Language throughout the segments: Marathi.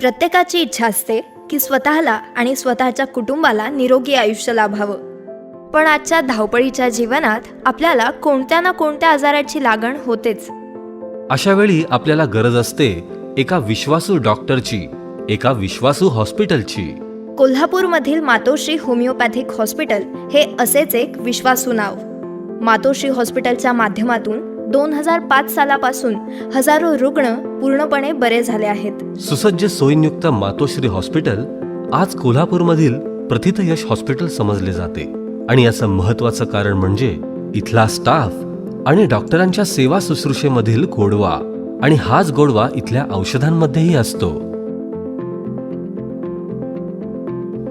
प्रत्येकाची इच्छा असते की स्वतःला आणि स्वतःच्या कुटुंबाला निरोगी आयुष्य लाभावं. पण आजच्या धावपळीच्या जीवनात आपल्याला कोणत्या ना कोणत्या आजाराची लागण होतेच. अशा वेळी आपल्याला गरज असते एका विश्वासू डॉक्टरची एका विश्वासू हॉस्पिटलची. कोल्हापूरमधील मातोश्री होमिओपॅथिक हॉस्पिटल हे असेच एक विश्वासू नाव. मातोश्री हॉस्पिटलच्या माध्यमातून दोन हजार पाच सालापासून हजारो रुग्ण पूर्णपणे बरे झाले आहेत. सुसज्ज सोयींयुक्त मातोश्री हॉस्पिटल आज कोल्हापूरमधील प्रथितयश हॉस्पिटल समजले जाते. आणि याचं महत्वाचं कारण म्हणजे इथला स्टाफ आणि डॉक्टरांच्या सेवा शुश्रूषेमधील गोडवा आणि हाच गोडवा इथल्या औषधांमध्येही असतो.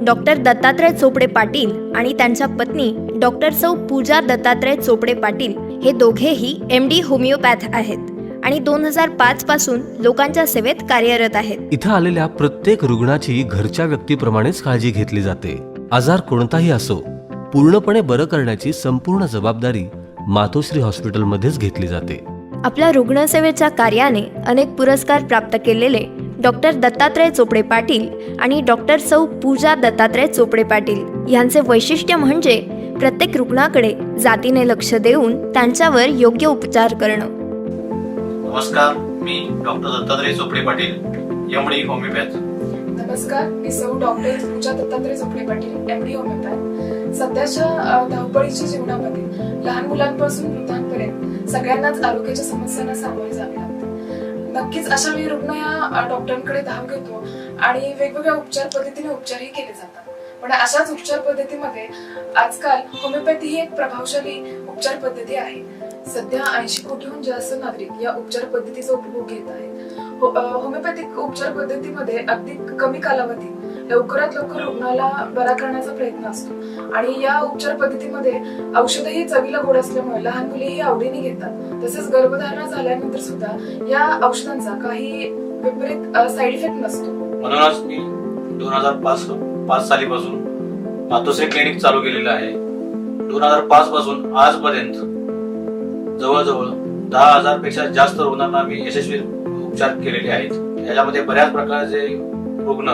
डॉक्टर दत्तात्रय चोपडे पाटील आणि त्यांच्या पत्नी डॉक्टर सौ पूजा दत्तात्रय चोपडे पाटील हे दोघेही एम डी होमिओपॅथ आहेत आणि दोन हजार पाच पासून लोकांच्या सेवेत कार्यरत आहेत. इथं आलेल्या प्रत्येक रुग्णाची घरच्या व्यक्तीप्रमाणेच काळजी घेतली जाते. आजार कोणताही असो पूर्णपणे बरं करण्याची संपूर्ण जबाबदारी मातोश्री हॉस्पिटलमध्येच घेतली जाते. आपल्या रुग्णसेवेच्या कार्याने अनेक पुरस्कार प्राप्त केलेले डॉक्टर दत्तात्रय चोपडे पाटील आणि डॉक्टर सौ. पूजा दत्तात्रय चोपडे पाटील यांचे वैशिष्ट्य म्हणजे प्रत्येक रुग्णाकडे जातीने लक्ष देऊन त्यांच्यावर योग्य उपचार करणं. नमस्कार मी doctor Dattatray Chopde Patil MD homoeopath. नमस्कार मी सौ doctor Pooja Dattatray Chopde Patil M D homoeopath. सध्याच्या धावपळीच्या जीवनामध्ये लहान मुलांपासून वृद्धांपर्यंत सगळ्यांनाच आरोग्याच्या समस्यांना सामोरे जावे लागते. नक्कीच अशा वेळी रुग्ण या डॉक्टरांकडे धाव घेतो आणि वेगवेगळ्या उपचार पद्धतीने उपचारही केले जातात. पण अशाच उपचार पद्धतीमध्ये आजकाल होमिओपॅथी ही एक प्रभावशाली उपचार पद्धती आहे. सध्या ऐंशी कोटीहून जास्त नागरिक या उपचार पद्धतीचा उपभोग घेत आहेत. होमिओपॅथिक उपचार पद्धतीमध्ये अगदी कमी कालावधीत लवकरात लवकर रुग्णाला बरा करण्याचा प्रयत्न असतो. आणि या उपचार पद्धतीमध्ये औषधही चवीला गोड असल्यामुळे लहान मुलेही आवडीने घेतात. तसेच गर्भधारणा झाल्यानंतर सुद्धा या औषधांचा काही विपरीत साईड इफेक्ट नसतो. म्हणूनच मी दोन हजार पाच पाच सालीपासून मातोश्री क्लिनिक चालू केलेलं आहे. दोन हजार पाच पासून आजपर्यंत जवळजवळ दहा हजारपेक्षा जास्त रुग्णांना मी यशस्वी उपचार केलेले आहेत. याच्यामध्ये बऱ्याच प्रकारचे रुग्ण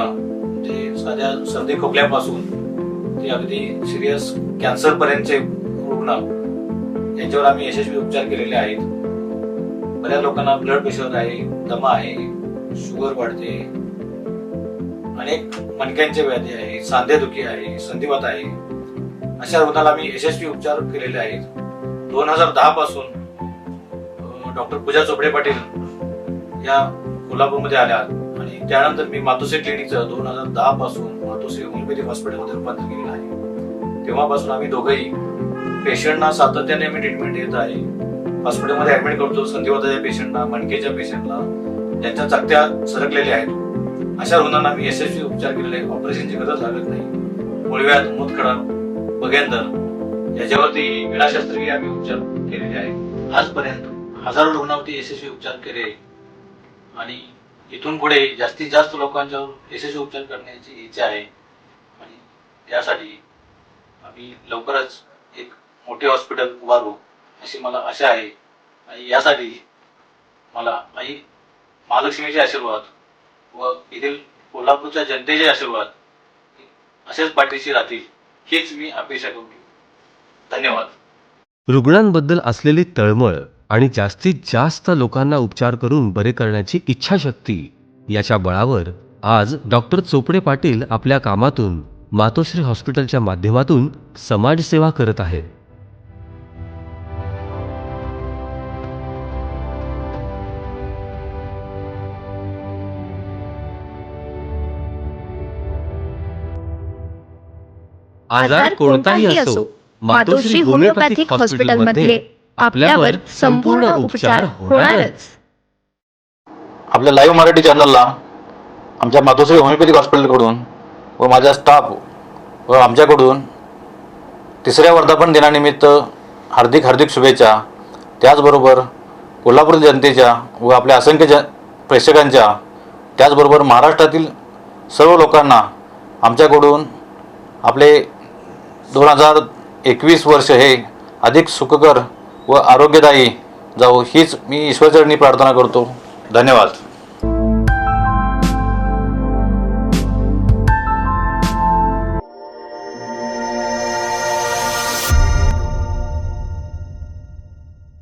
ते साध्या सर्दी खोकल्यापासून ते अगदी सिरियस कॅन्सर पर्यंतचे रुग्ण यांच्यावर आम्ही यशस्वी उपचार केलेले आहेत. बऱ्याच लोकांना ब्लड प्रेशर आहे दमा आहे शुगर वाढते अनेक मणक्यांचे व्याधी आहे सांधेदुखी आहे संधिवात आहे. अशा रुग्णाला मी यशस्वी उपचार केलेले आहेत. दोन हजार दहा पासून डॉक्टर पूजा चोपडे पाटील या कोल्हापूरमध्ये आल्या आणि त्यानंतर मी मातोश्री क्लिनिकचं दोन हजार दहा पासून मातोश्री होमिओपॅथिक हॉस्पिटलमध्ये रूपांतर केलेलं आहे. तेव्हापासून आम्ही दोघंही पेशंटना सातत्याने आम्ही ट्रीटमेंट देत आहे. हॉस्पिटलमध्ये ऍडमिट करतो संधिवाताच्या पेशंटना मणकेच्या पेशंटला ज्यांच्या चकत्या सरकलेल्या आहेत. अशा रुग्णांना आम्ही यशस्वी उपचार केलेले. ऑपरेशनची गरज लागत नाही. मुळव्याध मूतखडा बगेंदर याच्यावरती विना आम्ही उपचार केलेले आहे आजपर्यंत हजारो रुग्णावरती यशस्वी उपचार केले. आणि इथून पुढे जास्तीत जास्त लोकांच्यावर यशस्वी उपचार करण्याची इच्छा आहे. आणि त्यासाठी आम्ही लवकरच एक मोठे हॉस्पिटल उभारू अशी मला आशा आहे. आणि यासाठी मला आई महालक्ष्मीचे आशीर्वाद. व येथील कोल्हापूरच्या जनतेचे आशीर्वाद असेच पाठीशी राहतील हीच मी अपेक्षा करतो धन्यवाद. रुग्णांबद्दल असलेली तळमळ आणि जास्तीत जास्त लोकांना उपचार करून बरे करण्याची इच्छाशक्ती याच्या बळावर आज डॉक्टर चोपडे पाटील आपल्या कामातून मातोश्री हॉस्पिटलच्या माध्यमातून समाजसेवा करत आहेत. आजार कोणताही असो मातोश्री होमिओपॅथिक हॉस्पिटलमध्ये आपल्यावर संपूर्ण उपचार होणारच. आपल्या लाईव्ह मराठी चॅनलला आमच्या मातोश्री होमिओपॅथिक हॉस्पिटलकडून व माझा स्टाफ व आमच्याकडून तिसऱ्या वर्धापन दिनानिमित्त हार्दिक हार्दिक शुभेच्छा. त्याचबरोबर कोल्हापूर जनतेच्या व आपल्या असंख्य ज प्रेक्षकांच्या त्याचबरोबर महाराष्ट्रातील सर्व लोकांना आमच्याकडून आपले दोन हजार एकवीस वर्ष हे अधिक सुखकर व आरोग्यदायी जावो हीच मी ईश्वरचरणी प्रार्थना करतो. धन्यवाद.